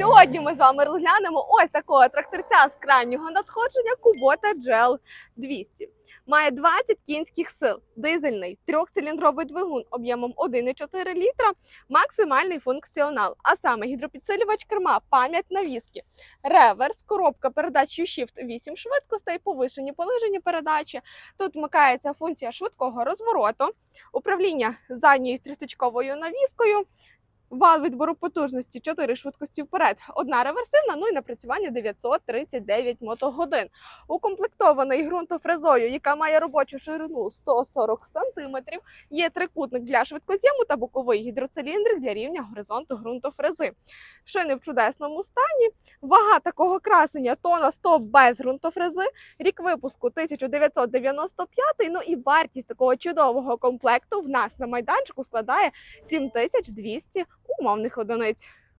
Сьогодні ми з вами розглянемо ось такого тракторця з крайнього надходження Kubota GL 200. Має 20 кінських сил, дизельний, трьохциліндровий двигун об'ємом 1,4 літра, максимальний функціонал, а саме гідропідсилювач керма, пам'ять навіски, реверс, коробка передач U-Shift 8 швидкостей, повишені понижені передачі. Тут вмикається функція швидкого розвороту, управління задньою триточковою навіскою, Вал відбору потужності 4 швидкості вперед, одна реверсивна, ну і напрацювання 939 мотогодин. Укомплектований ґрунтофрезою, яка має робочу ширину 140 см, є трикутник для швидкоз'єму та боковий гідроциліндрик для рівня горизонту ґрунтофрези. Шини в чудесному стані. Вага такого красення тона 100 без ґрунтофрези, рік випуску 1995, ну і вартість такого чудового комплекту в нас на майданчику складає 7200 умовних одиниць.